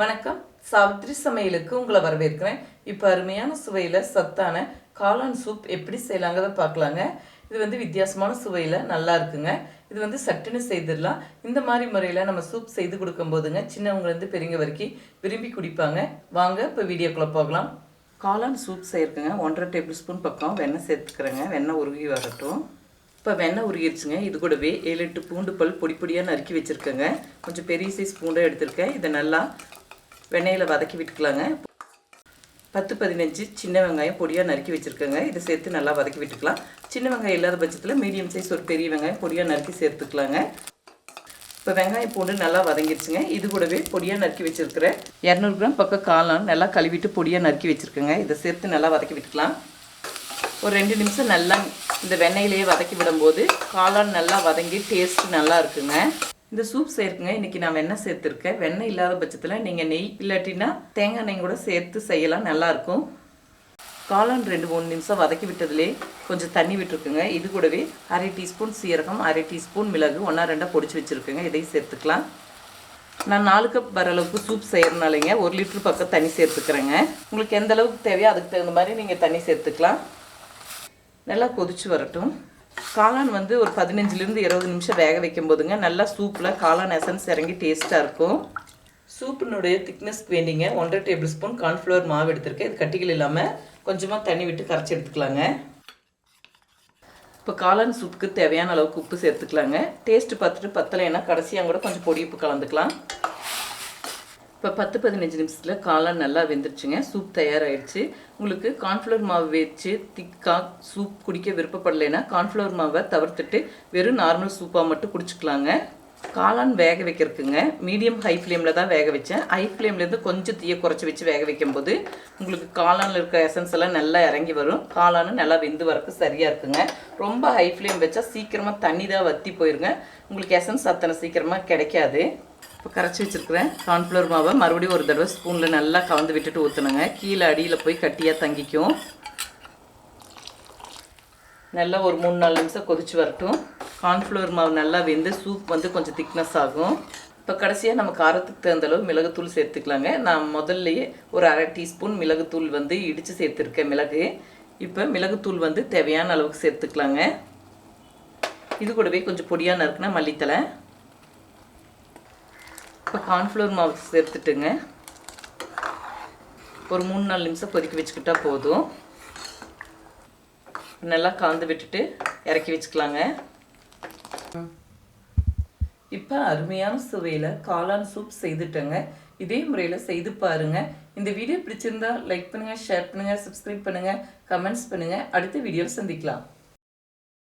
வணக்கம். சாவித்ரி சமையலுக்கு உங்களை வரவேற்கிறேன். இப்போ அருமையான சுவையில் சத்தான காளான் சூப் எப்படி செய்யலாங்கிறத பார்க்கலாங்க. இது வந்து வித்தியாசமான சுவையில் நல்லா இருக்குங்க. இது வந்து சட்டுன்னு செய்திடலாம். இந்த மாதிரி முறையில் நம்ம சூப் செய்து கொடுக்கும் போதுங்க சின்னவங்கலேருந்து பெரியவங்க வரைக்கும் விரும்பி குடிப்பாங்க. வாங்க இப்போ வீடியோக்குள்ளே போகலாம். காளான் சூப் செய்யறதுங்க ஒன்றரை டேபிள் ஸ்பூன் பக்கம் வெண்ணெய் சேர்த்துக்கிறேங்க. வெண்ணெய் உருகி வரட்டும். இப்போ வெண்ணெய் உருகிருச்சுங்க. இது கூடவே ஏழு எட்டு பூண்டு பல் பொடி பொடியாக நறுக்கி வச்சுருக்கேங்க. கொஞ்சம் பெரிய சைஸ் பூண்டாக எடுத்திருக்கேன். இதை நல்லா வெண்ணெயில் வதக்கி விட்டுக்கலாங்க. பத்து பதினஞ்சு சின்ன வெங்காயம் பொடியாக நறுக்கி வச்சுருக்கேங்க. இதை சேர்த்து நல்லா வதக்கி விட்டுக்கலாம். சின்ன வெங்காயம் இல்லாத பட்சத்தில் மீடியம் சைஸ் ஒரு பெரிய வெங்காயம் பொடியாக நறுக்கி சேர்த்துக்கலாங்க. இப்போ வெங்காயம் பூண்டு நல்லா வதங்கிடுச்சுங்க இது கூடவே பொடியாக நறுக்கி வச்சுருக்கிறேன் இரநூறு கிராம் பக்கம் காளான் நல்லா கழுவிட்டு பொடியாக நறுக்கி வச்சுருக்கேங்க. இதை சேர்த்து நல்லா வதக்கி விட்டுக்கலாம். ஒரு ரெண்டு நிமிஷம் நல்லா இந்த வெண்ணெயிலேயே வதக்கி விடும்போது காளான் நல்லா வதங்கி டேஸ்ட் நல்லா இருக்குங்க. இந்த சூப் சேர்க்குங்க. இன்றைக்கி நான் வெண்ணெய் சேர்த்துருக்கேன் வெண்ணெய் இல்லாத பட்சத்தில் நீங்கள் நெய் இல்லாட்டினா தேங்காய் நெய் கூட சேர்த்து செய்யலாம். நல்லாயிருக்கும். காளான் ரெண்டு மூணு நிமிஷம் வதக்கி விட்டதுலே கொஞ்சம் தண்ணி விட்டுருக்குங்க. இது கூடவே அரை டீஸ்பூன் சீரகம் அரை டீஸ்பூன் மிளகு ஒன்றா ரெண்டாக பொடிச்சு வச்சுருக்கேங்க. இதையும் சேர்த்துக்கலாம். நான் நாலு கப் வர அளவுக்கு சூப் செய்கிறனாலேங்க ஒரு லிட்டர் பக்கம் தண்ணி சேர்த்துக்கிறேங்க. உங்களுக்கு எந்த அளவுக்கு தேவையோ அதுக்கு தகுந்த மாதிரி நீங்கள் தண்ணி சேர்த்துக்கலாம். நல்லா கொதிச்சு வரட்டும். காளான் வந்து ஒரு பதினஞ்சுலேருந்து இருபது நிமிஷம் வேக வைக்கும் போதுங்க நல்லா சூப்பில் காளான் எசன்ஸ் இறங்கி டேஸ்ட்டாக இருக்கும். சூப்பினுடைய திக்னஸ்க்கு வேண்டிங்க ஒன்றரை டேபிள் ஸ்பூன் கார்ன்ஃப்ளவர் மாவு எடுத்திருக்கேன். இது கட்டிகள் இல்லாமல் கொஞ்சமாக தண்ணி விட்டு கரைச்சி எடுத்துக்கலாங்க. இப்போ காளான் சூப்புக்கு தேவையான அளவுக்கு உப்பு சேர்த்துக்கலாங்க. டேஸ்ட்டு பார்த்துட்டு பத்தலைன்னா கடைசியாக கூட கொஞ்சம் பொடி உப்பு கலந்துக்கலாம். இப்போ பத்து பதினஞ்சு நிமிஷத்தில் காளான் நல்லா வெந்துருச்சுங்க. சூப் தயாராகிடுச்சு உங்களுக்கு கார்ன்ஃப்ளவர் மாவு வச்சு திக்காக சூப் குடிக்க விருப்பப்படலைன்னா கார்ன்ஃப்ளவர் மாவை தவிர்த்துட்டு வெறும் நார்மல் சூப்பாக மட்டும் குடிச்சிக்கலாங்க. காளான் வேக வைக்கிறதுக்குங்க. மீடியம் ஹை ஃப்ளேமில் தான் வேக வச்சேன். ஹை ஃப்ளேம்லேருந்து கொஞ்சம் தீயை குறைச்சி வச்சு வேக வைக்கும்போது உங்களுக்கு காளானில் இருக்க எசன்ஸ் எல்லாம் நல்லா இறங்கி வரும். காளானும் நல்லா வெந்து வரக்கு சரியாக இருக்குங்க. ரொம்ப ஹை ஃப்ளேம் வச்சா சீக்கிரமாக தண்ணி தான் வற்றி போயிருங்க. உங்களுக்கு எசன்ஸ் அத்தனை சீக்கிரமாக கிடைக்காது. இப்போ கரைச்சி வச்சுருக்கிறேன். கார்ன்ஃப்ளவர் மாவை மறுபடியும் ஒரு தடவை ஸ்பூனில் நல்லா கலந்து விட்டுட்டு ஊற்றணுங்க கீழே அடியில் போய் கட்டியாக தங்கிக்கும். நல்லா ஒரு மூணு நாலு நிமிஷம் கொதிச்சு வரட்டும். கார்ன்ஃப்ளவர் மாவு நல்லா வெந்து சூப் வந்து கொஞ்சம் திக்னஸ் ஆகும். இப்போ கடைசியாக நம்ம காரத்துக்கு தகுந்த அளவு மிளகுத்தூள் சேர்த்துக்கலாங்க. நான் முதல்லையே ஒரு அரை டீஸ்பூன் மிளகுத்தூள் வந்து இடித்து சேர்த்துருக்கேன் மிளகு. இப்போ மிளகுத்தூள் வந்து தேவையான அளவுக்கு சேர்த்துக்கலாங்க. இது கூடவே கொஞ்சம் பொடியாக நறுக்குனா மல்லித்தலை இப்போ கார்ன்ஃப்ளவர் மாவு சேர்த்துட்டுங்க. ஒரு மூணு நாலு நிமிஷம் கொதிக்க வச்சுக்கிட்டா போதும். நல்லா கலந்து விட்டுட்டு இறக்கி வச்சுக்கலாங்க. இப்போ அருமையான சுவையில் காளான் சூப் செய்துட்டேங்க. இதே முறையில் செய்து பாருங்க. இந்த வீடியோ பிடிச்சிருந்தா லைக் பண்ணுங்கள் ஷேர் பண்ணுங்கள் சப்ஸ்கிரைப் பண்ணுங்கள் கமெண்ட்ஸ் பண்ணுங்கள் அடுத்த வீடியோவில் சந்திக்கலாம்.